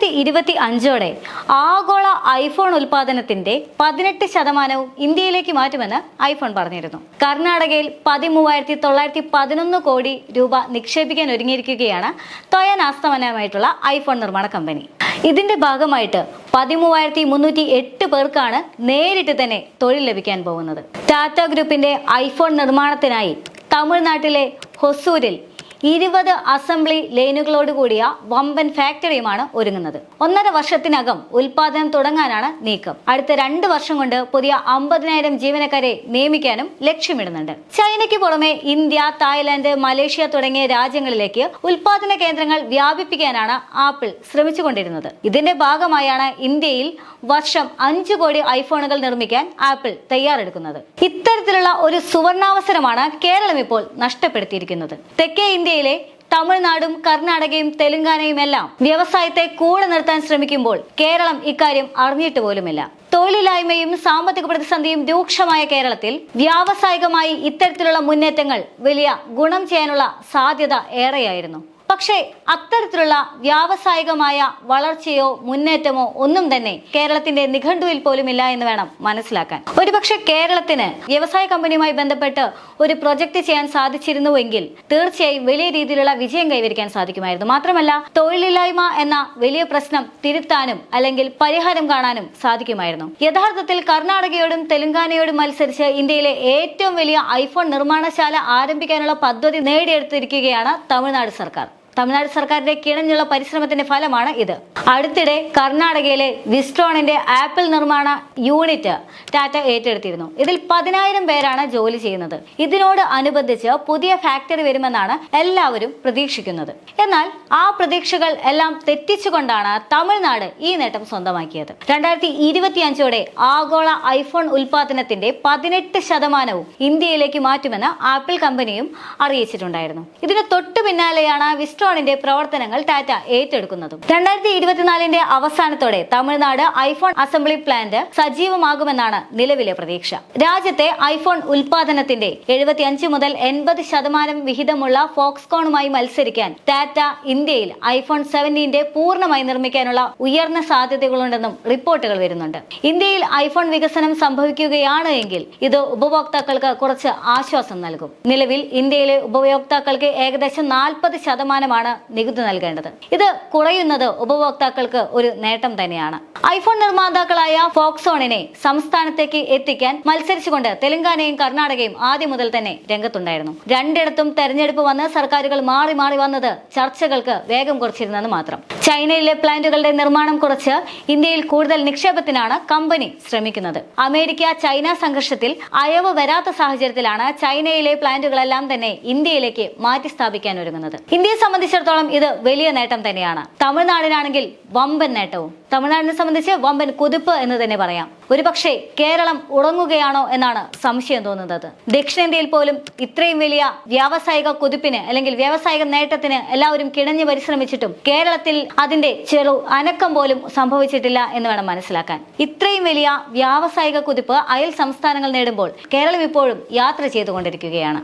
രണ്ടായിരത്തി ഇരുപത്തി അഞ്ചോടെ ആഗോള ഐഫോൺ ഉൽപാദനത്തിന്റെ പതിനെട്ട് ശതമാനവും ഇന്ത്യയിലേക്ക് മാറ്റുമെന്ന് ഐഫോൺ പറഞ്ഞിരുന്നു. കർണാടകയിൽ പതിമൂവായിരത്തി തൊള്ളായിരത്തി പതിനൊന്ന് കോടി രൂപ നിക്ഷേപിക്കാൻ ഒരുങ്ങിയിരിക്കുകയാണ് തൊയനാസ്തമനമായിട്ടുള്ള ഐഫോൺ നിർമ്മാണ കമ്പനി. ഇതിന്റെ ഭാഗമായിട്ട് പതിമൂവായിരത്തി മുന്നൂറ്റി എട്ട് പേർക്കാണ് നേരിട്ട് തന്നെ തൊഴിൽ ലഭിക്കാൻ പോകുന്നത്. ടാറ്റ ഗ്രൂപ്പിന്റെ ഐഫോൺ നിർമ്മാണത്തിനായി തമിഴ്നാട്ടിലെ ഹൊസൂരിൽ ഇരുപത് അസംബ്ലി ലൈനുകളോട് കൂടിയ വമ്പൻ ഫാക്ടറിയുമാണ് ഒരുങ്ങുന്നത്. ഒന്നര വർഷത്തിനകം ഉൽപാദനം തുടങ്ങാനാണ് നീക്കം. അടുത്ത രണ്ട് വർഷം കൊണ്ട് പുതിയ അമ്പതിനായിരം ജീവനക്കാരെ നിയമിക്കാനും ലക്ഷ്യമിടുന്നുണ്ട്. ചൈനയ്ക്ക് പുറമെ ഇന്ത്യ തായ്ലാന്റ് മലേഷ്യ തുടങ്ങിയ രാജ്യങ്ങളിലേക്ക് ഉൽപാദന കേന്ദ്രങ്ങൾ വ്യാപിപ്പിക്കാനാണ് ആപ്പിൾ ശ്രമിച്ചുകൊണ്ടിരുന്നത്. ഇതിന്റെ ഭാഗമായാണ് ഇന്ത്യയിൽ വർഷം അഞ്ചു കോടി ഐഫോണുകൾ നിർമ്മിക്കാൻ ആപ്പിൾ തയ്യാറെടുക്കുന്നത്. ഇത്തരത്തിലുള്ള ഒരു സുവർണാവസരമാണ് കേരളം ഇപ്പോൾ നഷ്ടപ്പെടുത്തിയിരിക്കുന്നത്. തെക്കേ ഇന്ത്യയിലെ തമിഴ്നാടും കർണാടകയും തെലുങ്കാനയും എല്ലാം വ്യവസായത്തെ കൂടെ നിർത്താൻ ശ്രമിക്കുമ്പോൾ കേരളം ഇക്കാര്യം അറിഞ്ഞിട്ട് പോലുമില്ല. തൊഴിലില്ലായ്മയും സാമ്പത്തിക പ്രതിസന്ധിയും രൂക്ഷമായ കേരളത്തിൽ വ്യാവസായികമായി ഇത്തരത്തിലുള്ള മുന്നേറ്റങ്ങൾ വലിയ ഗുണം ചെയ്യാനുള്ള സാധ്യത ഏറെയായിരുന്നു. പക്ഷേ അത്തരത്തിലുള്ള വ്യാവസായികമായ വളർച്ചയോ മുന്നേറ്റമോ ഒന്നും തന്നെ കേരളത്തിന്റെ നിഘണ്ടുവിൽ പോലും ഇല്ല എന്ന് വേണം മനസ്സിലാക്കാൻ. ഒരുപക്ഷെ കേരളത്തിന് വ്യവസായ കമ്പനിയുമായി ബന്ധപ്പെട്ട് ഒരു പ്രൊജക്ട് ചെയ്യാൻ സാധിച്ചിരുന്നുവെങ്കിൽ തീർച്ചയായും വലിയ രീതിയിലുള്ള വിജയം കൈവരിക്കാൻ സാധിക്കുമായിരുന്നു. മാത്രമല്ല തൊഴിലില്ലായ്മ എന്ന വലിയ പ്രശ്നം തിരുത്താനും അല്ലെങ്കിൽ പരിഹാരം കാണാനും സാധിക്കുമായിരുന്നു. യഥാർത്ഥത്തിൽ കർണാടകയോടും തെലങ്കാനയോടും മത്സരിച്ച് ഇന്ത്യയിലെ ഏറ്റവും വലിയ ഐഫോൺ നിർമ്മാണശാല ആരംഭിക്കാനുള്ള പദ്ധതി നേടിയെടുത്തിരിക്കുകയാണ് തമിഴ്നാട് സർക്കാർ. തമിഴ്നാട് സർക്കാരിന്റെ കിണഞ്ഞുള്ള പരിശ്രമത്തിന്റെ ഫലമാണ് ഇത്. അടുത്തിടെ കർണാടകയിലെ വിസ്ട്രോണിന്റെ ആപ്പിൾ നിർമ്മാണ യൂണിറ്റ് ടാറ്റ ഏറ്റെടുത്തിരുന്നു. ഇതിൽ പതിനായിരം പേരാണ് ജോലി ചെയ്യുന്നത്. ഇതിനോട് അനുബന്ധിച്ച് പുതിയ ഫാക്ടറി വരുമെന്നാണ് എല്ലാവരും പ്രതീക്ഷിക്കുന്നത്. എന്നാൽ ആ പ്രതീക്ഷകൾ എല്ലാം തെറ്റിച്ചുകൊണ്ടാണ് തമിഴ്നാട് ഈ നേട്ടം സ്വന്തമാക്കിയത്. രണ്ടായിരത്തി ഇരുപത്തി അഞ്ചോടെ ആഗോള ഐഫോൺ ഉൽപാദനത്തിന്റെ പതിനെട്ട് ശതമാനവും ഇന്ത്യയിലേക്ക് മാറ്റുമെന്ന് ആപ്പിൾ കമ്പനിയും അറിയിച്ചിട്ടുണ്ടായിരുന്നു. ഇതിന് തൊട്ടു പിന്നാലെയാണ് വിസ്ട്രോണിന്റെ പ്രവർത്തനങ്ങൾ ടാറ്റ ഏറ്റെടുക്കുന്നതും. രണ്ടായിരത്തി ഇരുപത്തിനാലിന്റെ അവസാനത്തോടെ തമിഴ്നാട് ഐഫോൺ അസംബ്ലി പ്ലാന്റ് സജീവമാകുമെന്നാണ് നിലവിലെ പ്രതീക്ഷ. രാജ്യത്തെ ഐഫോൺ ഉൽപാദനത്തിന്റെ എഴുപത്തിയഞ്ച് മുതൽ എൺപത് ശതമാനം വിഹിതമുള്ള ഫോക്സ്കോണുമായി മത്സരിക്കാൻ ടാറ്റ ഇന്ത്യയിൽ ഐഫോൺ സെവന്റീന്റെ പൂർണമായി നിർമ്മിക്കാനുള്ള ഉയർന്ന സാധ്യതകളുണ്ടെന്നും റിപ്പോർട്ടുകൾ വരുന്നുണ്ട്. ഇന്ത്യയിൽ ഐഫോൺ വികസനം സംഭവിക്കുകയാണ് എങ്കിൽ ഇത് ഉപഭോക്താക്കൾക്ക് കുറച്ച് ആശ്വാസം നൽകും. നിലവിൽ ഇന്ത്യയിലെ ഉപഭോക്താക്കൾക്ക് ഏകദേശം നാൽപ്പത് ശതമാനമാണ് നികുതി നൽകേണ്ടത്. ഇത് കുറയുന്നത് ഉപഭോക്താക്കൾക്ക് ഒരു നേട്ടം തന്നെയാണ്. ഐഫോൺ നിർമ്മാതാക്കളായ ഫോക്സോണിനെ സംസ്ഥാനത്തേക്ക് എത്തിക്കാൻ മത്സരിച്ചുകൊണ്ട് തെലങ്കാനയും കർണാടകയും ആദ്യം മുതൽ തന്നെ രംഗത്തുണ്ടായിരുന്നു. രണ്ടിടത്തും തെരഞ്ഞെടുപ്പ് വന്ന് സർക്കാരുകൾ മാറി മാറി വന്നത് ചർച്ചകൾക്ക് വേഗം കുറച്ചിരുന്നെന്ന് മാത്രം. ചൈനയിലെ പ്ലാന്റുകളുടെ നിർമ്മാണം കുറച്ച് ഇന്ത്യയിൽ കൂടുതൽ നിക്ഷേപത്തിനാണ് കമ്പനി ശ്രമിക്കുന്നത്. അമേരിക്ക ചൈന സംഘർഷത്തിൽ അയവ് വരാത്ത സാഹചര്യത്തിലാണ് ചൈനയിലെ പ്ലാന്റുകളെല്ലാം തന്നെ ഇന്ത്യയിലേക്ക് മാറ്റി സ്ഥാപിക്കാൻ ഒരുങ്ങുന്നത്. ഇന്ത്യയെ സംബന്ധിച്ചിടത്തോളം ഇത് വലിയ നേട്ടം തന്നെയാണ്. തമിഴ്നാടിനാണെങ്കിൽ വമ്പൻ നേട്ടവും. തമിഴ്നാടിനെ സംബന്ധിച്ച് വമ്പൻ കുതിപ്പ് എന്ന് തന്നെ പറയാം. ഒരുപക്ഷെ കേരളം ഉറങ്ങുകയാണോ എന്നാണ് സംശയം തോന്നുന്നത്. ദക്ഷിണേന്ത്യയിൽ പോലും ഇത്രയും വലിയ വ്യാവസായിക കുതിപ്പിന് അല്ലെങ്കിൽ വ്യാവസായിക നേട്ടത്തിന് എല്ലാവരും കിണഞ്ഞു പരിശ്രമിച്ചിട്ടും കേരളത്തിൽ അതിന്റെ ചെറു അനക്കം പോലും സംഭവിച്ചിട്ടില്ല എന്ന് വേണം മനസ്സിലാക്കാൻ. ഇത്രയും വലിയ വ്യാവസായിക കുതിപ്പ് അയൽ സംസ്ഥാനങ്ങൾ നേടുമ്പോൾ കേരളം ഇപ്പോഴും യാത്ര ചെയ്തുകൊണ്ടിരിക്കുകയാണ്.